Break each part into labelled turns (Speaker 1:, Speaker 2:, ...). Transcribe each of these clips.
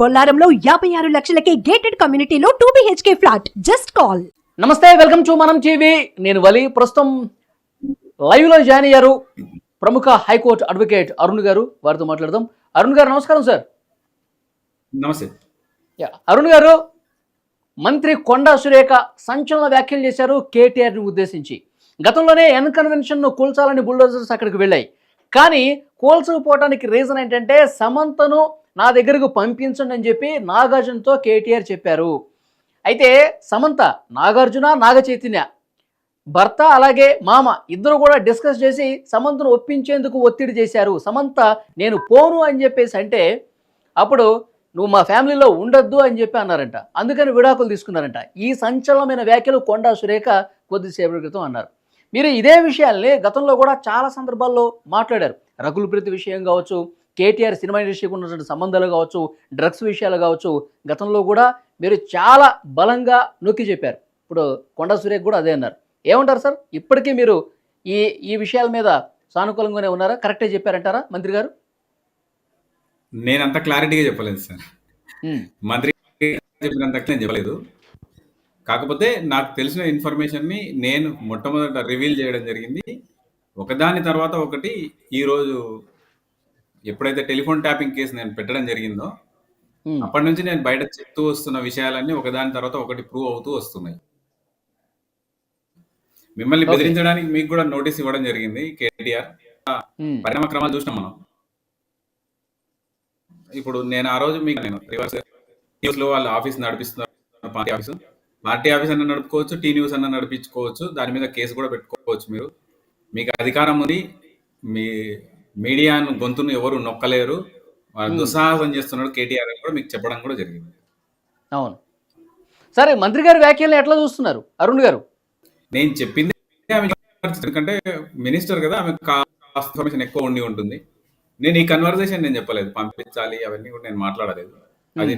Speaker 1: బొల్లారంలో యాభై ఆరు లక్షలకే గేటెడ్ కమ్యూనిటీలో two BHK flat just call
Speaker 2: నమస్తే వెల్కమ్ టు మనం టీవీ. నేను వలి. ప్రస్తుతం లైవ్లో జాయిన్ అయ్యారు ప్రముఖ హైకోర్టు అడ్వకేట్ అరుణ్ గారు. వారితో మాట్లాడదాం. అరుణ్ గారు నమస్కారం సార్.
Speaker 3: నమస్తే.
Speaker 2: యా, అరుణ్ గారు మంత్రి కొండా సురేఖ సంచలన వ్యాఖ్యలు చేశారు కేటీఆర్ని ఉద్దేశించి. గతంలోనే ఎన్ కన్వెన్షన్ను కూల్చాలని బుల్డోజర్స్ అక్కడికి వెళ్ళాయి. కానీ కూల్చకపోవడానికి రీజన్ ఏంటంటే సమంతను నా దగ్గరకు పంపించండి అని చెప్పి నాగార్జునతో కేటీఆర్ చెప్పారు. అయితే సమంత నాగార్జున నాగ చైతన్య భర్త అలాగే మామ ఇద్దరు కూడా డిస్కస్ చేసి సమంతను ఒప్పించేందుకు ఒత్తిడి చేశారు. సమంత నేను పోను అని చెప్పేసి అంటే అప్పుడు నువ్వు మా ఫ్యామిలీలో ఉండొద్దు అని చెప్పి అన్నారంట. అందుకని విడాకులు తీసుకున్నారంట. ఈ సంచలనమైన వ్యాఖ్యలు కొండా సురేఖ కొద్దిసేపటి క్రితం అన్నారు. మీరు ఇదే విషయాల్ని గతంలో కూడా చాలా సందర్భాల్లో మాట్లాడారు. రకుల్ ప్రీతి విషయం కావచ్చు కేటీఆర్ సినిమా ఇండస్ట్రీకి ఉన్నటువంటి సంబంధాలు కావచ్చు డ్రగ్స్ విషయాలు కావచ్చు గతంలో కూడా మీరు చాలా బలంగా నొక్కి చెప్పారు. ఇప్పుడు కొండా సురేఖ కూడా అదే అన్నారు. ఏమంటారు సార్? ఇప్పటికీ మీరు ఈ ఈ విషయాల మీద సానుకూలంగానే ఉన్నారా? కరెక్టే చెప్పారంటారా మంత్రి గారు?
Speaker 3: నేను అంత క్లారిటీగా చెప్పలేదు సార్. మంత్రి చెప్పినంత నేను చెప్పలేదు. కాకపోతే నాకు తెలిసిన ఇన్ఫర్మేషన్ని నేను మొట్టమొదట రివీల్ చేయడం జరిగింది. ఒకదాని తర్వాత ఒకటి ఈరోజు ఎప్పుడైతే టెలిఫోన్ ట్యాపింగ్ కేసు నేను పెట్టడం జరిగిందో అప్పటి నుంచి నేను బయట చెప్తూ వస్తున్న విషయాలన్నీ ఒకదాని తర్వాత ఒకటి ప్రూవ్ అవుతూ వస్తున్నాయి. మిమ్మల్ని. బెదిరించడానికి మీకు కూడా నోటీస్ ఇవ్వడం జరిగింది కేటీఆర్. పరిణామ క్రమాలు చూసినాం మనం. ఇప్పుడు నేను ఆ రోజు మీకు నేను రివర్స్ న్యూస్లో వాళ్ళ ఆఫీస్ నడిపిస్తున్నారు పార్టీ ఆఫీస్. పార్టీ ఆఫీస్ అన్న నడుపుకోవచ్చు టీ న్యూస్ అన్న నడిపించుకోవచ్చు దాని మీద కేసు కూడా పెట్టుకోవచ్చు మీరు. మీకు అధికారం ఉంది మీ మీడియాను గొంతును ఎవరు నొక్కలేరు. దుస్సాహసం చేస్తున్నాడు కేటీఆర్ కూడా మీకు చెప్పడం కూడా జరిగింది.
Speaker 2: అవును. సరే మంత్రి గారి వ్యాఖ్యలను ఎట్లా చూస్తున్నారు? అరుణ్ గారు.
Speaker 3: నేను చెప్పింది ఎందుకంటే మినిస్టర్ కదా ఆమె ఇన్ఫర్మేషన్ ఎక్కువ ఉండి ఉంటుంది. నేను ఈ కన్వర్జేషన్ నేను చెప్పలేదు. పంపించాలి అవన్నీ కూడా నేను మాట్లాడలేదు. అది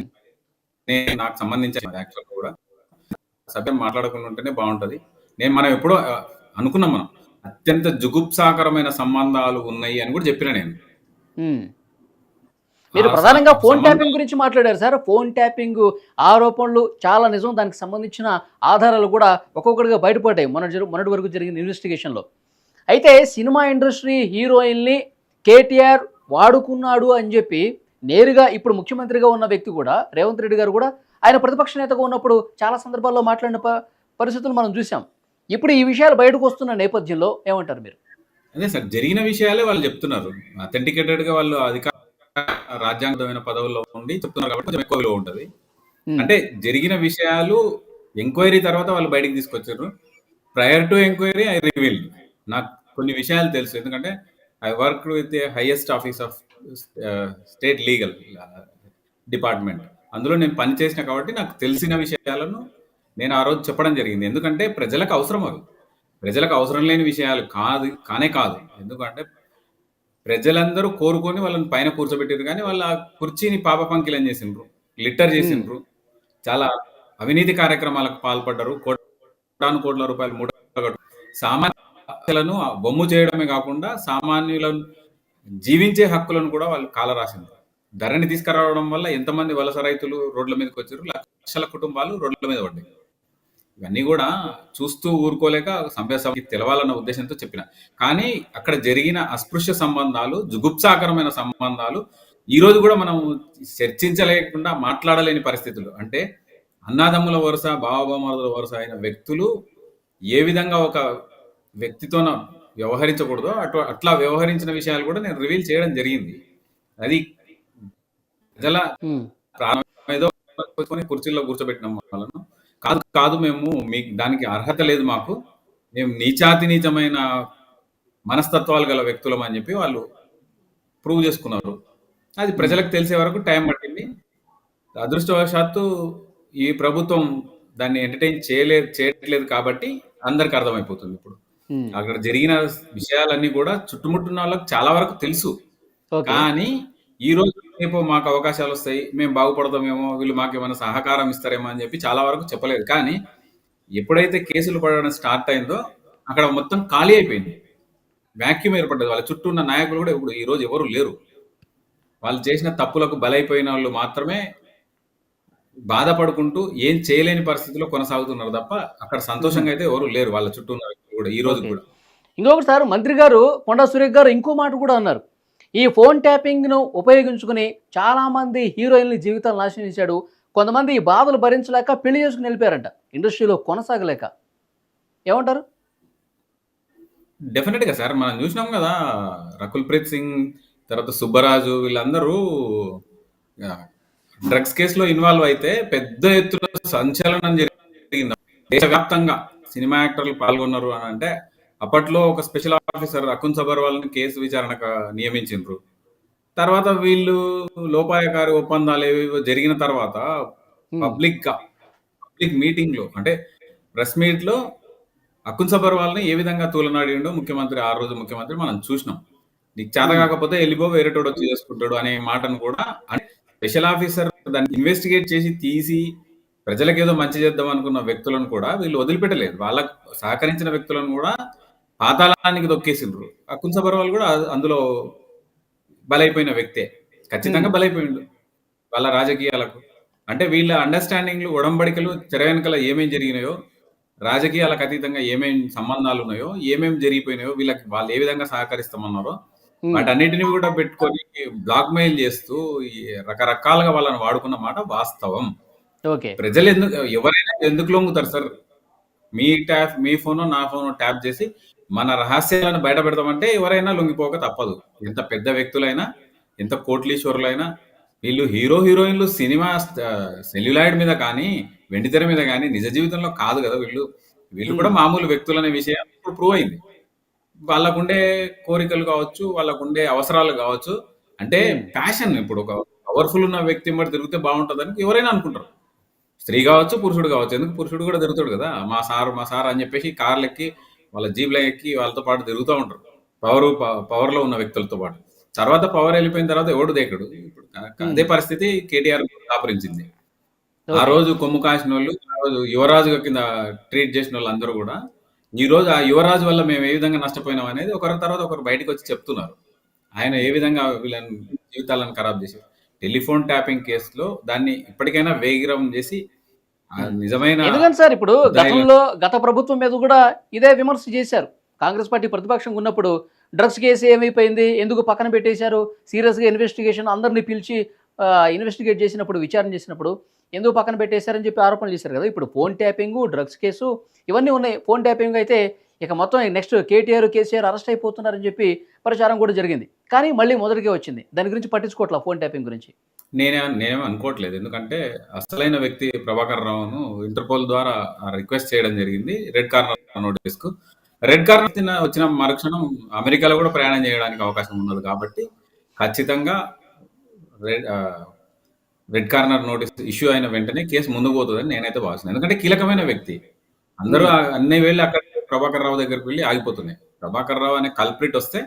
Speaker 3: నేను నాకు సంబంధించిన యాక్చువల్ కూడా. సభ్యం మాట్లాడకుండా ఉంటేనే బాగుంటది. నేను మనం ఎప్పుడో అనుకున్నాం మనం. అత్యంత జుగుప్సాకరమైన సంబంధాలు ఉన్నాయి అని కూడా చెప్పిన నేను.
Speaker 2: మీరు ప్రధానంగా ఫోన్ ట్యాపింగ్ గురించి మాట్లాడారు సార్. ఫోన్ ట్యాపింగ్ ఆరోపణలు చాలా నిజం. దానికి సంబంధించిన ఆధారాలు కూడా ఒక్కొక్కటిగా బయటపడ్డాయి. మొన్న జరు మొన్నటి వరకు జరిగిన ఇన్వెస్టిగేషన్లో అయితే సినిమా ఇండస్ట్రీ హీరోయిన్ని కేటీఆర్ వాడుకున్నాడు అని చెప్పి నేరుగా ఇప్పుడు ముఖ్యమంత్రిగా ఉన్న వ్యక్తి కూడా రేవంత్ రెడ్డి గారు కూడా ఆయన ప్రతిపక్ష నేతగా ఉన్నప్పుడు చాలా సందర్భాల్లో మాట్లాడిన పరిస్థితులు మనం చూసాం ఇప్పుడు ఈ విషయాలు బయటకు వస్తున్న నేపథ్యంలో ఏమంటారు మీరు?
Speaker 3: అదే సార్ జరిగిన విషయాలే వాళ్ళు చెప్తున్నారు. అథెంటికేటెడ్గా వాళ్ళు అధికార రాజ్యాంగమైన పదవుల్లో ఉండి చెప్తున్నారు కాబట్టి కొంచెం ఎక్కువ విలువ ఉంటుంది.
Speaker 2: ఉమ్,
Speaker 3: అంటే జరిగిన విషయాలు ఎంక్వైరీ తర్వాత వాళ్ళు బయటికి తీసుకొచ్చారు. Prior to enquiry I reveal నాకు కొన్ని విషయాలు తెలుసు. ఎందుకంటే I work with the highest office of state legal department అందులో నేను పనిచేసిన కాబట్టి నాకు తెలిసిన విషయాలను నేను ఆ రోజు చెప్పడం జరిగింది. ఎందుకంటే ప్రజలకు అవసరం అవి ప్రజలకు అవసరం లేని విషయాలు కాదు కానే కాదు. ఎందుకంటే ప్రజలందరూ కోరుకొని వాళ్ళని పైన కూర్చోబెట్టారు కానీ వాళ్ళ కుర్చీని పాప పంకిలం చేసిండ్రు. లిటర్ చేసిండ్రు. చాలా అవినీతి కార్యక్రమాలకు పాల్పడ్డారు. కోటాను కోట్ల రూపాయలు మూట సామాన్యులను బొమ్ము చేయడమే కాకుండా సామాన్యులను జీవించే హక్కులను కూడా వాళ్ళు కాలరాసిండ్రు. ధరని తీసుకురావడం వల్ల ఎంతమంది వలస రైతులు రోడ్ల మీదకి వచ్చారు లక్షల కుటుంబాలు రోడ్ల మీద పడ్డాయి. ఇవన్నీ కూడా చూస్తూ ఊరుకోలేక సభ్య సభకి తెలవాలన్న ఉద్దేశంతో చెప్పిన. కానీ అక్కడ జరిగిన అస్పృశ్య సంబంధాలు జుగుప్సాకరమైన సంబంధాలు ఈ రోజు కూడా మనం చర్చించలేకుండా మాట్లాడలేని పరిస్థితులు. అంటే అన్నాదమ్ముల వరుస బావబామరుల వరుస అయిన వ్యక్తులు ఏ విధంగా ఒక వ్యక్తితోన వ్యవహరించకూడదో అటు అట్లా వ్యవహరించిన విషయాలు కూడా నేను రివీల్ చేయడం జరిగింది. అది ప్రజల ప్రాణం ఏదో కుర్చీల్లో కూర్చోబెట్టినాం వాళ్ళను కాదు కాదు మేము మీకు దానికి అర్హత లేదు మాకు. మేము నీచాతి నీచమైన మనస్తత్వాలు గల వ్యక్తులం అని చెప్పి వాళ్ళు ప్రూవ్ చేసుకున్నారు. అది ప్రజలకు తెలిసే వరకు టైం పట్టింది. అదృష్టవశాత్తు ఈ ప్రభుత్వం దాన్ని ఎంటర్టైన్ చేయలేదు చేయట్లేదు కాబట్టి అందరికి అర్థమైపోతుంది ఇప్పుడు. అక్కడ జరిగిన విషయాలన్నీ కూడా చుట్టుముట్టున్న వాళ్ళకి చాలా వరకు తెలుసు. కానీ ఈ రోజు రేపు మాకు అవకాశాలు వస్తాయి మేము బాగుపడతామేమో వీళ్ళు మాకు ఏమైనా సహకారం ఇస్తారేమో అని చెప్పి చాలా వరకు చెప్పలేదు. కానీ ఎప్పుడైతే కేసులు పడడం స్టార్ట్ అయిందో అక్కడ మొత్తం ఖాళీ అయిపోయింది. వ్యాక్యూమ్ ఏర్పడ్డది. వాళ్ళ చుట్టూ ఉన్న నాయకులు కూడా ఇప్పుడు ఈ రోజు ఎవరు లేరు. వాళ్ళు చేసిన తప్పులకు బలైపోయిన వాళ్ళు మాత్రమే బాధపడుకుంటూ ఏం చేయలేని పరిస్థితిలో కొనసాగుతున్నారు తప్ప అక్కడ సంతోషంగా అయితే ఎవరు లేరు. వాళ్ళ చుట్టూ ఉన్న కూడా ఈ రోజు. కూడా.
Speaker 2: ఇంకొకటి సార్ మంత్రి గారు కొండా సురేఖ్ గారు ఇంకో మాట కూడా అన్నారు. ఈ ఫోన్ ట్యాపింగ్ను ఉపయోగించుకుని చాలామంది హీరోయిన్ల జీవితాలు నాశనం చేశాడు. కొంతమంది ఈ బాధలు భరించలేక పెళ్ళి చేసుకుని వెళ్ళిపోయారంట. ఇండస్ట్రీలో కొనసాగలేక. ఏమంటారు?
Speaker 3: డెఫినెట్గా సార్. మనం చూసినాం కదా రకుల్ ప్రీత్ సింగ్ తర్వాత సుబ్బరాజు వీళ్ళందరూ డ్రగ్స్ కేసులో ఇన్వాల్వ్ అయితే పెద్ద ఎత్తున సంచలనం జరిగింది. దేశవ్యాప్తంగా సినిమా యాక్టర్లు పాల్గొన్నారు అని అంటే అప్పట్లో ఒక స్పెషల్ ఆఫీసర్ అకున్ సబర్వాల్ని కేసు విచారణకు నియమించిండ్రు. తర్వాత వీళ్ళు లోపాయకారి ఒప్పందాలు ఏవేవో జరిగిన తర్వాత పబ్లిక్గా పబ్లిక్ మీటింగ్లో అంటే ప్రెస్ మీట్లో అకున్ సబర్వాల్ని ఏ విధంగా తూలనాడిండో ముఖ్యమంత్రి ఆ రోజు ముఖ్యమంత్రి మనం చూసినాం. నీకు చేత కాకపోతే వెళ్ళిపో వేరేటోడు వచ్చి చేసుకుంటాడు అనే మాటను కూడా స్పెషల్ ఆఫీసర్ దాన్ని ఇన్వెస్టిగేట్ చేసి తీసి ప్రజలకు ఏదో మంచి చేద్దాం అనుకున్న వ్యక్తులను కూడా వీళ్ళు వదిలిపెట్టలేదు. వాళ్ళకు సహకరించిన వ్యక్తులను కూడా పాతాళానికి దొక్కేసిండ్రు అకున్ సబర్వాల్ కూడా అందులో బలైపోయిన వ్యక్తే. ఖచ్చితంగా బలైపోయిండు. వాళ్ళ రాజకీయాలకు. అంటే వీళ్ళ అండర్స్టాండింగ్లు ఉడంబడికలు తెర వెనకల ఏమేం జరిగినాయో రాజకీయాలకు అతీతంగా ఏమేం సంబంధాలు ఉన్నాయో ఏమేం జరిగిపోయినాయో వీళ్ళకి వాళ్ళు ఏ విధంగా సహకరిస్తామన్నారో వాటన్నిటిని కూడా పెట్టుకొని బ్లాక్ మెయిల్ చేస్తూ ఈ రకరకాలుగా వాళ్ళని వాడుకున్న మాట వాస్తవం. ప్రజలు ఎందుకు ఎవరైనా ఎందుకు లొంగుతారు సార్? మీ ట్యాప్ మీ ఫోన్ నా ఫోన్ ట్యాప్ చేసి మన రహస్యాలను బయట పెడతామంటే ఎవరైనా లొంగిపోక తప్పదు. ఎంత పెద్ద వ్యక్తులైనా ఎంత కోట్లీశ్వరులైనా వీళ్ళు హీరో హీరోయిన్లు సినిమా సెల్యులాయిడ్ మీద కానీ వెండితెర మీద కానీ నిజ జీవితంలో కాదు కదా వీళ్ళు. వీళ్ళు కూడా మామూలు వ్యక్తులు అనే విషయం ఇప్పుడు ప్రూవ్ అయింది. వాళ్ళకుండే కోరికలు కావచ్చు వాళ్ళకుండే అవసరాలు కావచ్చు. అంటే ప్యాషన్ ఇప్పుడు ఒక పవర్ఫుల్ ఉన్న వ్యక్తి మరి తిరిగితే బాగుంటుందని ఎవరైనా అనుకుంటారు. స్త్రీ కావచ్చు పురుషుడు కావచ్చు. ఎందుకు పురుషుడు కూడా తిరుగుతాడు కదా? మా సార్ మా సార్ అని చెప్పేసి కార్లు ఎక్కి వాళ్ళ జీబ్లో ఎక్కి వాళ్ళతో పాటు తిరుగుతూ ఉంటారు పవర్ పవర్లో ఉన్న వ్యక్తులతో పాటు. తర్వాత పవర్ వెళ్ళిపోయిన తర్వాత ఎవడు దేకడు? ఇప్పుడు అదే పరిస్థితి కేటీఆర్ దాపరించింది ఆ రోజు కొమ్ము కాసిన వాళ్ళు ఆ రోజు యువరాజు కింద ట్రీట్ చేసిన వాళ్ళు అందరూ కూడా ఈ రోజు ఆ యువరాజు వల్ల మేము ఏ విధంగా నష్టపోయినాం అనేది ఒకరి తర్వాత ఒకరు బయటకు వచ్చి చెప్తున్నారు. ఆయన ఏ విధంగా వీళ్ళని జీవితాలను ఖరాబ్ చేశారు? టెలిఫోన్ ట్యాపింగ్ కేసులో దాన్ని ఇప్పటికైనా వేగిరం చేసి నిజమైన
Speaker 2: ఎందుకంటే సార్ ఇప్పుడు గతంలో గత ప్రభుత్వం మీద కూడా ఇదే విమర్శ చేశారు. కాంగ్రెస్ పార్టీ ప్రతిపక్షంగా ఉన్నప్పుడు డ్రగ్స్ కేసు ఏమైపోయింది? ఎందుకు పక్కన పెట్టేశారు? సీరియస్గా ఇన్వెస్టిగేషన్ అందరినీ పిలిచి ఇన్వెస్టిగేట్ చేసినప్పుడు విచారణ చేసినప్పుడు ఎందుకు పక్కన పెట్టేశారని చెప్పి ఆరోపణలు చేశారు కదా. ఇప్పుడు ఫోన్ ట్యాపింగ్ డ్రగ్స్ కేసు ఇవన్నీ ఉన్నాయి. ఫోన్ ట్యాపింగ్ అయితే ఇక మొత్తం నెక్స్ట్ కేటీఆర్ కేసీఆర్ అరెస్ట్ అయిపోతున్నారని చెప్పి ప్రచారం కూడా జరిగింది. కానీ మళ్ళీ మొదటికే వచ్చింది. దాని గురించి పట్టించుకోవట్లా ఫోన్ ట్యాపింగ్ గురించి?
Speaker 3: నేనే నేనేం అనుకోవట్లేదు. ఎందుకంటే అసలైన వ్యక్తి ప్రభాకర్ రావును ఇంటర్పోల్ ద్వారా రిక్వెస్ట్ చేయడం జరిగింది. రెడ్ కార్నర్ నోటీస్కు రెడ్ కార్నర్ వచ్చిన- వచ్చిన మరుక్షణం అమెరికాలో కూడా ప్రయాణం చేయడానికి అవకాశం ఉన్నది కాబట్టి ఖచ్చితంగా red red corner notice issue అయిన వెంటనే కేసు ముందుకు పోతుందని నేనైతే భావిస్తున్నాను ఎందుకంటే కీలకమైన వ్యక్తి. అందరూ ఆ- అన్ని వెళ్ళి అక్కడ ప్రభాకర్ రావు దగ్గరికి వెళ్ళి ఆగిపోతున్నాయి. ప్రభాకర్ రావు అనే కల్ప్రిట్ వస్తే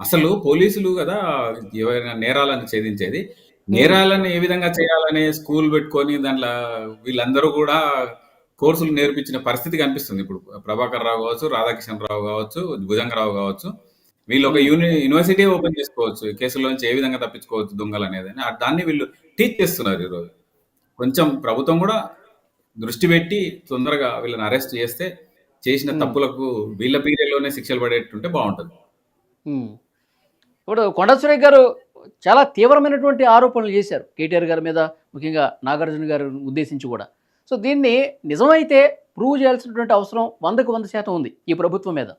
Speaker 3: అసలు పోలీసులు కదా ఎవరైనా నేరాలను ఛేదించేది? నేరాలను ఏ విధంగా చేయాలనే స్కూల్ పెట్టుకొని దాంట్లో వీళ్ళందరూ కూడా కోర్సులు నేర్పించిన పరిస్థితి కనిపిస్తుంది ఇప్పుడు ప్రభాకర్ రావు కావచ్చు రాధాకిషన్ రావు కావచ్చు భుజంగరావు కావచ్చు వీళ్ళు ఒక యూని యూనివర్సిటీ ఓపెన్ చేసుకోవచ్చు ఈ కేసుల నుంచి ఏ విధంగా తప్పించుకోవచ్చు దొంగలు అనేది దాన్ని వీళ్ళు టీచ్ చేస్తున్నారు ఈరోజు కొంచెం ప్రభుత్వం కూడా దృష్టి పెట్టి తొందరగా వీళ్ళని అరెస్ట్ చేస్తే చేసిన. తప్పులకు వీళ్ళ పీరియడ్లోనే శిక్షలు పడేటుంటే బాగుంటుంది.
Speaker 2: ఇప్పుడు కొండ గారు చాలా తీవ్రమైనటువంటి ఆరోపణలు చేశారు కేటీఆర్ గారి మీద ముఖ్యంగా నాగార్జున గారిని ఉద్దేశించి కూడా. సో దీన్ని నిజమైతే ప్రూవ్ చేయాల్సినటువంటి అవసరం వందకు వంద శాతం ఉంది ఈ ప్రభుత్వం మీద.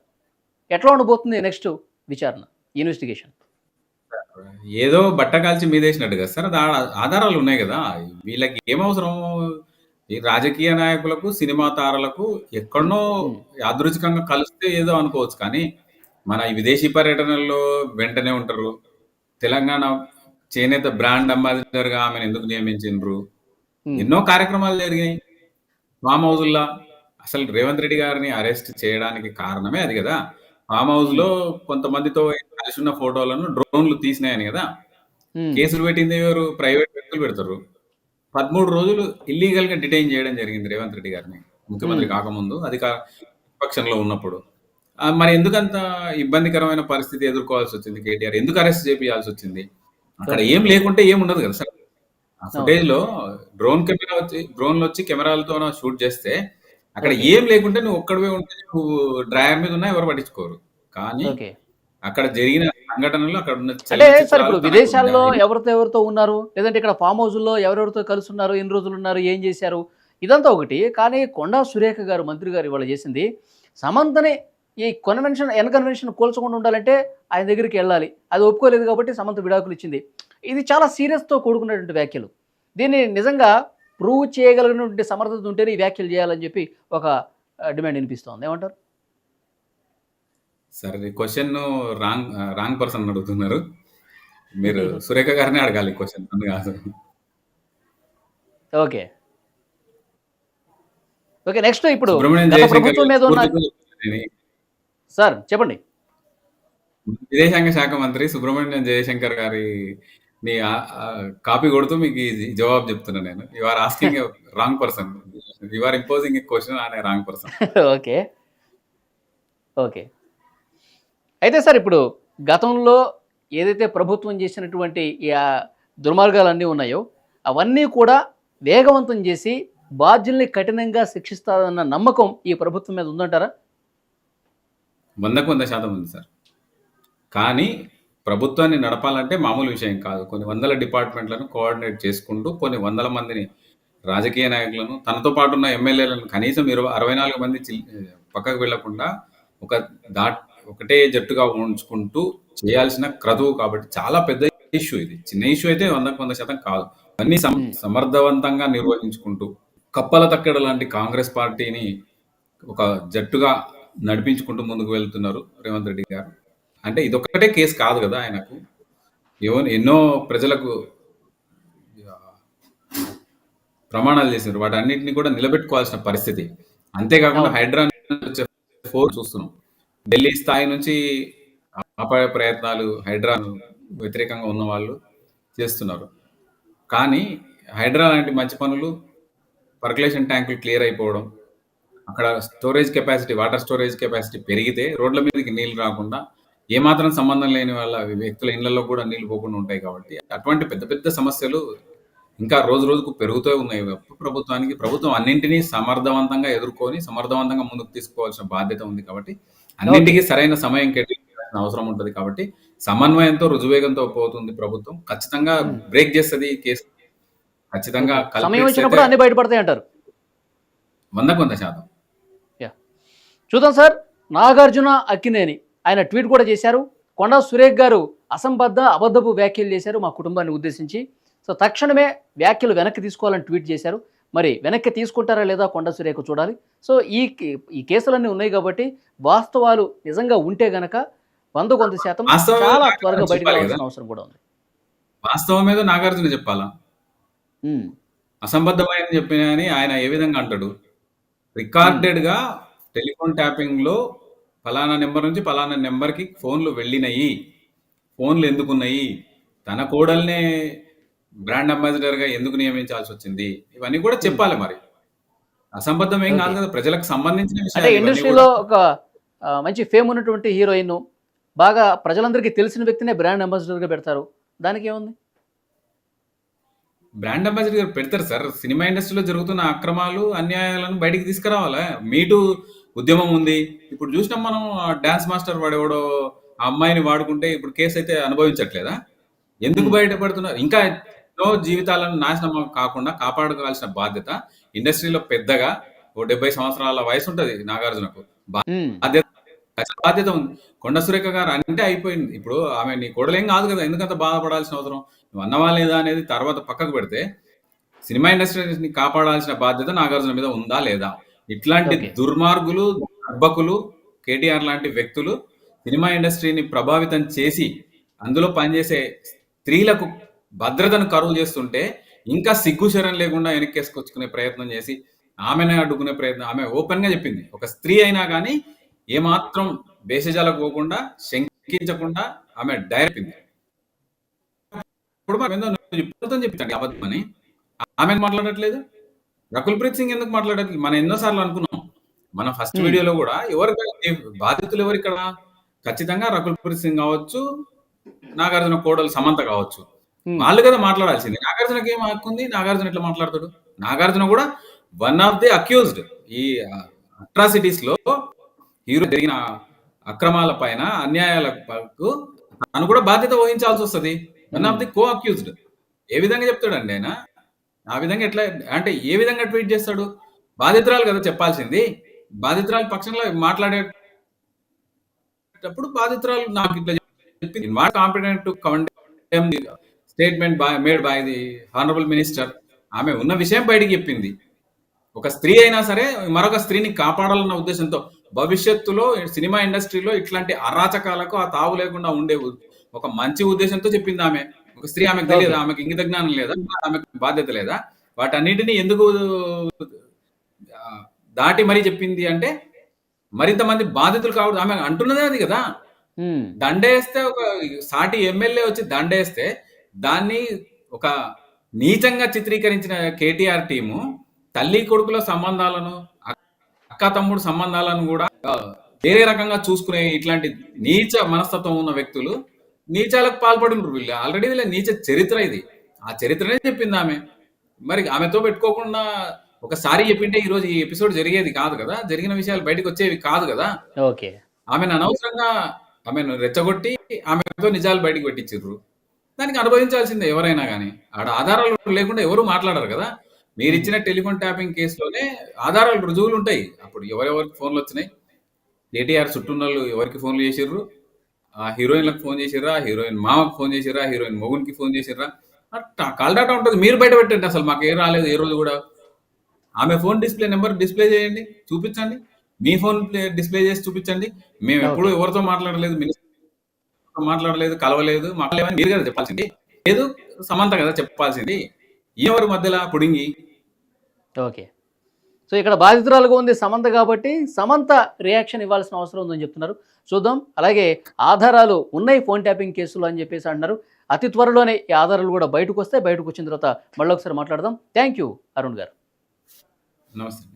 Speaker 2: ఎట్లా ఉండబోతుంది నెక్స్ట్ విచారణ ఇన్వెస్టిగేషన్?
Speaker 3: ఏదో బట్ట కాల్చి మీదేసినట్టు కదా సార్ ఆధారాలు ఉన్నాయి కదా. వీళ్ళకి ఏం అవసరం? ఈ రాజకీయ నాయకులకు సినిమా తారలకు ఎక్కడనో యాదృచ్ఛికంగా కలిస్తే ఏదో అనుకోవచ్చు కానీ మన ఈ విదేశీ పర్యటనల్లో వెంటనే ఉంటారు. తెలంగాణ చేనేత బ్రాండ్ అంబాసిడర్గా ఆమెను ఎందుకు నియమించిండ్రు? ఎన్నో కార్యక్రమాలు జరిగాయి. ఫామ్ హౌజుల్లా అసలు రేవంత్ రెడ్డి గారిని అరెస్ట్ చేయడానికి కారణమే అది కదా. ఫామ్ హౌస్లో కొంతమందితో కలిసి ఉన్న ఫోటోలను డ్రోన్లు తీసినాయని కదా. కేసులు పెట్టింది ఎవరు? ప్రైవేట్ వ్యక్తులు పెడతారు. పదమూడు రోజులు ఇల్లీగల్గా డిటైన్ చేయడం జరిగింది రేవంత్ రెడ్డి గారిని. ముఖ్యమంత్రి. కాకముందు అధికార పక్షంలో ఉన్నప్పుడు. ఆ, మరి ఎందుకంత ఇబ్బందికరమైన పరిస్థితి ఎదుర్కోవాల్సి వచ్చింది కేటీఆర్? ఎందుకు అరెస్ట్ చేపియాల్సి వచ్చింది? అక్కడ ఏం లేకుంటే ఏం ఉండదు కదా సార్. ఆ ఫుటేజ్లో డ్రోన్ కెమెరా వచ్చి డ్రోన్లు వచ్చి కెమెరాలతో షూట్ చేస్తే అక్కడ. ఏం లేకుంటే నువ్వు ఒక్కడివే ఉంటే నువ్వు డ్రైవర్ మీద ఉన్నా ఎవరు పట్టించుకోరు. కానీ
Speaker 2: ఓకే
Speaker 3: అక్కడ జరిగిన సంఘటనలు అక్కడ ఉన్న
Speaker 2: అంటే
Speaker 3: చలనచిత్రాలు
Speaker 2: సార్ ఇప్పుడు
Speaker 3: తనకు
Speaker 2: విదేశాల్లో
Speaker 3: ఉన్నాయి.
Speaker 2: ఎవరితో ఎవరితో ఉన్నారు? లేదంటే ఇక్కడ ఫామ్ హౌస్లో ఎవరెవరితో కలిసి ఉన్నారు ఎన్ని రోజులు ఉన్నారు? ఏం చేశారు? ఇదంతా ఒకటి. కానీ కొండా సురేఖ గారు మంత్రి గారు ఇవాళ చేసింది సమంతని ఈ కన్వెన్షన్ ఎన్ కన్వెన్షన్ కూల్చకుండా ఉండాలంటే ఆయన దగ్గరికి వెళ్ళాలి. అది ఒప్పుకోలేదు కాబట్టి సమంత విడాకులు ఇచ్చింది. ఇది చాలా సీరియస్తో కూడుకున్నటువంటి వ్యాఖ్యలు. దీన్ని నిజంగా ప్రూవ్ చేయగలిగినటువంటి సమర్థత ఉంటేనే ఈ వ్యాఖ్యలు చేయాలని చెప్పి ఒక డిమాండ్ వినిపిస్తోంది. ఏమంటారు?
Speaker 3: సరే క్వశ్చన్ రాంగ్ రాంగ్ పర్సన్ అడుగుతున్నారు. మీరు సురేఖ గారిని అడగాలి క్వశ్చన్ కాదు
Speaker 2: ఓకే. ఓకే నెక్స్ట్ ఇప్పుడు ప్రభుత్వం మీద ఉన్న సార్ చెప్పండి.
Speaker 3: విదేశాంగ శాఖ మంత్రి సుబ్రహ్మణ్యం జయశంకర్ గారి నీ కాపీ కొడుతూ మీకు జవాబు చెప్తున్నా నేను. You are asking wrong person you are imposing question అనే రాంగ్ పర్సన్
Speaker 2: ఓకే. ఓకే. అయితే సార్ ఇప్పుడు గతంలో ఏదైతే ప్రభుత్వం చేసినటువంటి దుర్మార్గాలన్నీ ఉన్నాయో అవన్నీ కూడా వేగవంతం చేసి బాధ్యుల్ని కఠినంగా శిక్షిస్తారన్న నమ్మకం ఈ ప్రభుత్వం మీద ఉందంటారా?
Speaker 3: వందకు వంద శాతం ఉంది సార్. కానీ ప్రభుత్వాన్ని నడపాలంటే మామూలు విషయం కాదు. కొన్ని వందల డిపార్ట్మెంట్లను కోఆర్డినేట్ చేసుకుంటూ కొన్ని వందల మందిని రాజకీయ నాయకులను తనతో పాటు ఉన్న ఎమ్మెల్యేలను కనీసం ఇరవై అరవై నాలుగు మంది పక్కకు వెళ్ళకుండా ఒక దాట్ ఒకటే జట్టుగా ఉంచుకుంటూ చేయాల్సిన క్రతువు కాబట్టి చాలా పెద్ద ఇష్యూ ఇది. చిన్న ఇష్యూ అయితే వందకు వంద శాతం కాదు. అన్ని సమ- సమర్థవంతంగా నిర్వహించుకుంటూ కప్పల తక్కడ లాంటి కాంగ్రెస్ పార్టీని ఒక జట్టుగా నడిపించుకుంటూ ముందుకు వెళ్తున్నారు రేవంత్ రెడ్డి గారు. అంటే ఇదొక్కటే కేసు కాదు కదా ఆయనకు. ఏవో- ఎన్నో ప్రజలకు ప్రమాణాలు చేశారు. వాటి అన్నింటినీ కూడా నిలబెట్టుకోవాల్సిన పరిస్థితి. అంతేకాకుండా. హైడ్రా ఫోర్ చూస్తున్నాం. ఢిల్లీ స్థాయి నుంచి ఆపే ప్రయత్నాలు హైడ్రా వ్యతిరేకంగా ఉన్న వాళ్ళు చేస్తున్నారు. కానీ హైడ్రా లాంటి మంచి పనులు పర్కులేషన్ ట్యాంకులు క్లియర్ అయిపోవడం అక్కడ storage capacity water storage capacity పెరిగితే రోడ్ల మీదకి నీళ్ళు రాకుండా ఏమాత్రం సంబంధం లేని వాళ్ళ వ్యక్తుల ఇళ్ళలో కూడా నీళ్ళు పోకుండా ఉంటాయి కాబట్టి అటువంటి పెద్ద పెద్ద సమస్యలు ఇంకా రోజు రోజుకు పెరుగుతూ ఉన్నాయి. ప్రభుత్వానికి ప్రభుత్వం అన్నింటినీ సమర్థవంతంగా ఎదుర్కొని సమర్థవంతంగా ముందుకు తీసుకోవాల్సిన బాధ్యత ఉంది కాబట్టి అన్నింటికీ సరైన సమయం కేటాయించాల్సిన అవసరం ఉంటుంది కాబట్టి సమన్వయంతో రుజువేగంతో పోతుంది ప్రభుత్వం. ఖచ్చితంగా. బ్రేక్ చేస్తుంది కేసు. ఖచ్చితంగా
Speaker 2: సమయం
Speaker 3: culprits
Speaker 2: వచ్చినప్పుడు
Speaker 3: అయితే
Speaker 2: అన్ని బయటపడతాయి అంటారు.
Speaker 3: వందకు వంద శాతం.
Speaker 2: చూద్దాం సార్. నాగార్జున అక్కినేని. ఆయన ట్వీట్ కూడా చేశారు. కొండా సురేఖ్ గారు అసంబద్ధ అబద్ధపు వ్యాఖ్యలు చేశారు మా కుటుంబాన్ని ఉద్దేశించి. సో తక్షణమే వ్యాఖ్యలు వెనక్కి తీసుకోవాలని ట్వీట్ చేశారు. మరి వెనక్కి తీసుకుంటారా లేదా కొండ సురేఖ చూడాలి. సో ఈ ఈ కేసులన్నీ ఉన్నాయి కాబట్టి వాస్తవాలు నిజంగా ఉంటే గనక వంద కొంత శాతం చాలా త్వరగా బయటకు రావాల్సిన. అవసరం కూడా ఉంది.
Speaker 3: వాస్తవం మీద నాగార్జున చెప్పాలా? అసంబద్ధమైన చెప్పిన ఆయన ఏ విధంగా అంటాడు? రికార్డెడ్గా టెలిఫోన్ ట్యాపింగ్లో ఫలానా నెంబర్ నుంచి ఫలానా నెంబర్కి ఫోన్లు వెళ్ళినాయి. ఫోన్లు ఎందుకున్నాయి? తన కోడల్నే బ్రాండ్ అంబాసిడర్గా ఎందుకు నియమించాల్సి వచ్చింది ఇవన్నీ కూడా చెప్పాలి మరి. అసంబద్ధం ఏం కాదు. కదా ప్రజలకు సంబంధించిన
Speaker 2: ఇండస్ట్రీలో. ఒక మంచి ఫేమ్ ఉన్నటువంటి హీరోయిన్ బాగా ప్రజలందరికీ తెలిసిన వ్యక్తినే బ్రాండ్ అంబాసిడర్గా పెడతారు. దానికి ఏముంది?
Speaker 3: బ్రాండ్ అంబాసిడర్ గారు పెడతారు సార్. సినిమా ఇండస్ట్రీలో జరుగుతున్న అక్రమాలు అన్యాయాలను బయటికి తీసుకురావాలా? మీటు ఉద్యమం ఉంది. ఇప్పుడు చూసినాం మనం డాన్స్ మాస్టర్ వాడెవడో ఆ అమ్మాయిని వాడుకుంటే ఇప్పుడు కేసు అయితే అనుభవించట్లేదా? ఎందుకు
Speaker 2: Hmm.
Speaker 3: బయటపడుతున్నారు? ఇంకా ఎన్నో జీవితాలను నాశనం కాకుండా కాపాడుకోవాల్సిన బాధ్యత ఇండస్ట్రీలో పెద్దగా ఓ డెబ్బై సంవత్సరాల వయసు ఉంటది నాగార్జునకు.
Speaker 2: ఉమ్,
Speaker 3: బాధ్యత ఉంది. కొండ సురేఖ గారు అంటే అయిపోయింది. ఇప్పుడు ఆమె నీ కోడలేం కాదు కదా ఎందుకంత బాధపడాల్సిన అవసరం? నువ్వు అన్నవా లేదా అనేది తర్వాత పక్కకు పెడితే సినిమా ఇండస్ట్రీని కాపాడాల్సిన బాధ్యత నాగార్జున మీద ఉందా లేదా? ఇట్లాంటి. దుర్మార్గులు దర్భకులు కేటీఆర్ లాంటి వ్యక్తులు సినిమా ఇండస్ట్రీని ప్రభావితం చేసి అందులో పనిచేసే స్త్రీలకు భద్రతను కరువు చేస్తుంటే ఇంకా సిగ్గు శరం లేకుండా వెనక్కేసుకొచ్చుకునే ప్రయత్నం చేసి ఆమెనే అడ్డుకునే ప్రయత్నం ఆమె ఓపెన్గా చెప్పింది ఒక స్త్రీ అయినా కానీ ఏమాత్రం భేషజాలకు పోకుండా శంకించకుండా ఆమె డైరెక్ట్. ఇప్పుడు చెప్తాను ఆమె మాట్లాడట్లేదు రకుల్ ప్రీత్ సింగ్ ఎందుకు మాట్లాడట్లేదు మనం ఎన్నోసార్లు అనుకున్నాం. మన ఫస్ట్. వీడియోలో కూడా ఎవరు బాధితులు ఎవరు ఇక్కడ? ఖచ్చితంగా రకుల్ ప్రీత్ సింగ్ కావచ్చు నాగార్జున కోడలు సమంత కావచ్చు. వాళ్ళు కదా మాట్లాడాల్సింది. నాగార్జునకి ఏం హక్కు ఉంది? నాగార్జున ఎట్లా మాట్లాడతాడు? నాగార్జున కూడా వన్ ఆఫ్ ది అక్యూజ్డ్ ఈ అట్రాసిటీస్లో హీరో జరిగిన అక్రమాల పైన అన్యాయాలకు తను కూడా బాధ్యత వహించాల్సి వస్తుంది. One of the co accused ఏ విధంగా చెప్తాడండి ఆయన? ఆ విధంగా ఎట్లా అంటే ఏ విధంగా ట్వీట్ చేస్తాడు? బాధితురాలు కదా చెప్పాల్సింది. బాధితురాలు పక్షంలో మాట్లాడేటప్పుడు బాధితురాలు నాకు ఇట్లా చెప్పింది. Competent to condemn the statement by made by the honourable minister. ఆమె ఉన్న విషయం బయటికి చెప్పింది. ఒక స్త్రీ అయినా సరే మరొక స్త్రీని కాపాడాలన్న ఉద్దేశంతో భవిష్యత్తులో సినిమా ఇండస్ట్రీలో ఇట్లాంటి అరాచకాలకు ఆ తావు లేకుండా ఉండే ఒక మంచి ఉద్దేశంతో చెప్పింది ఆమె. ఒక స్త్రీ ఆమెకు తెలియదు ఆమెకు ఇంగిత జ్ఞానం లేదా ఆమెకు బాధ్యత లేదా వాటన్నిటిని ఎందుకు దాటి మరీ చెప్పింది అంటే మరింత మంది బాధితులు కావడం ఆమె అంటున్నదే అది కదా. దండేస్తే ఒక సాటి ఎమ్మెల్యే వచ్చి దండేస్తే దాన్ని ఒక నీచంగా చిత్రీకరించిన కేటీఆర్ టీము తల్లి కొడుకుల సంబంధాలను అక్క తమ్ముడు సంబంధాలను కూడా వేరే రకంగా చూసుకునే ఇట్లాంటి నీచ మనస్తత్వం ఉన్న వ్యక్తులు నీచాలకు పాల్పడినారు వీళ్ళు. ఆల్రెడీ వీళ్ళ నీచ చరిత్ర ఇది. ఆ చరిత్రనే చెప్పింది ఆమె. మరి ఆమెతో పెట్టుకోకుండా ఒకసారి చెప్పింటే ఈ రోజు ఈ ఎపిసోడ్ జరిగేది కాదు కదా? జరిగిన విషయాలు బయటకు వచ్చేవి కాదు కదా?
Speaker 2: ఓకే.
Speaker 3: ఆమెను అనవసరంగా ఆమెను రెచ్చగొట్టి ఆమెతో నిజాలు బయటకు పెట్టించారు దానికి అనుభవించాల్సిందే ఎవరైనా కానీ ఆడ ఆధారాలు లేకుండా ఎవరు మాట్లాడరు కదా? మీరు ఇచ్చిన టెలిఫోన్ ట్యాపింగ్ కేసులోనే ఆధారాలు రుజువులు ఉంటాయి అప్పుడు ఎవరెవరికి ఫోన్లు వచ్చినాయి? కేటీఆర్ చుట్టూన్న వాళ్ళు ఎవరికి ఫోన్లు చేసిర్రు? ఆ హీరోయిన్లకు ఫోన్ చేసిర్రా హీరోయిన్ మామకు ఫోన్ చేసిర్రా హీరోయిన్ మొగునికి ఫోన్ చేసిర్రా? అట్లా కాల్ డాటా ఉంటుంది. మీరు బయట పెట్టండి అసలు. మాకు ఏ రాలేదు ఏ రోజు కూడా. ఆమె ఫోన్ డిస్ప్లే నెంబర్ డిస్ప్లే చేయండి చూపించండి. మీ ఫోన్ డిస్ప్లే చేసి చూపించండి. మేము ఎప్పుడు ఎవరితో మాట్లాడలేదు మినిస్టర్ మాట్లాడలేదు కలవలేదు. మాట్లాడలేమని మీరు కదా చెప్పాల్సింది. లేదు సమంత కదా చెప్పాల్సింది. ఎవరి మధ్యలో పుడింగి?
Speaker 2: ఓకే. సో ఇక్కడ బాధితురాలుగా ఉంది సమంత కాబట్టి సమంత రియాక్షన్ ఇవ్వాల్సిన అవసరం ఉందని చెప్తున్నారు. చూద్దాం. అలాగే ఆధారాలు ఉన్నాయి ఫోన్ ట్యాపింగ్ కేసులు అని చెప్పేసి అంటున్నారు అతి త్వరలోనే ఈ ఆధారాలు కూడా బయటకు వస్తాయి. బయటకు వచ్చిన తర్వాత మళ్ళీ ఒకసారి మాట్లాడదాం. థ్యాంక్ యూ అరుణ్ గారు.
Speaker 3: నమస్తే.